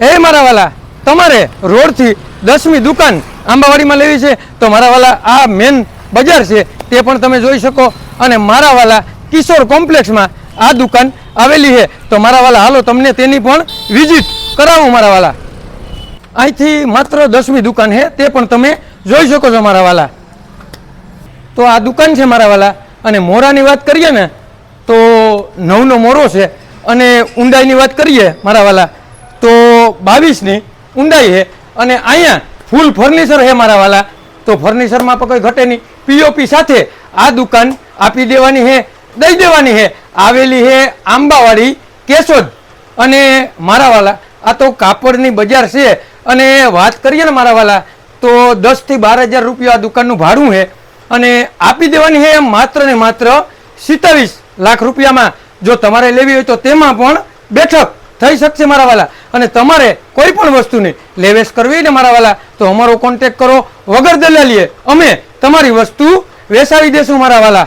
એ મારા વાલા, તમારે રોડથી દસમી દુકાન આંબાવાડીમાં લેવી છે તો મારા વાલા, આ મેન બજાર છે, તે પણ તમે જોઈ શકો. અને મારા વાલા, કિશોર કોમ્પ્લેક્સમાં આ દુકાન આવેલી છે. તો મારા વાલા, હાલો તમને તેની પણ વિઝિટ કરાવું મારા વાલા. અહીંથી માત્ર દસમી દુકાન છે, તે પણ તમે જોઈ શકો છો મારા વાલા. તો આ દુકાન છે મારા વાલા. અને મોરાની વાત કરીએ ને, તો નવનો મોરો છે. અને ઊંડાઈની વાત કરીએ મારા વાલા, તો બાવીસની ઊંડાઈ છે અને અહીંયા ફૂલ ફર્નિચર છે મારા વાલા. તો ફર્નિચરમાં પણ કોઈ ઘટે નહીં. પીઓપી સાથે આ દુકાન આપી દેવાની છે, દઈ દેવાની છે. આવેલી છે આંબાવાડી કેશોદ. અને મારા વાલા, આ તો કાપડની બજાર છે. અને વાત કરીએ ને મારા વાલા, તો દસથી બાર હજાર રૂપિયા આ દુકાનનું ભાડું છે. અને આપી દેવાની છે માત્ર ને માત્ર સિત્તાવીસ લાખ રૂપિયામાં. જો તમારે લેવી હોય તો તેમાં પણ બેઠક થઈ શકશે મારા વાલા. અને તમારે કોઈ પણ વસ્તુની લેવેશ કરવી ને મારા વાલા, તો અમારો કોન્ટેક કરો. વગર દલાલીએ અમે તમારી વસ્તુ વેસાવી દેશું મારા વાલા.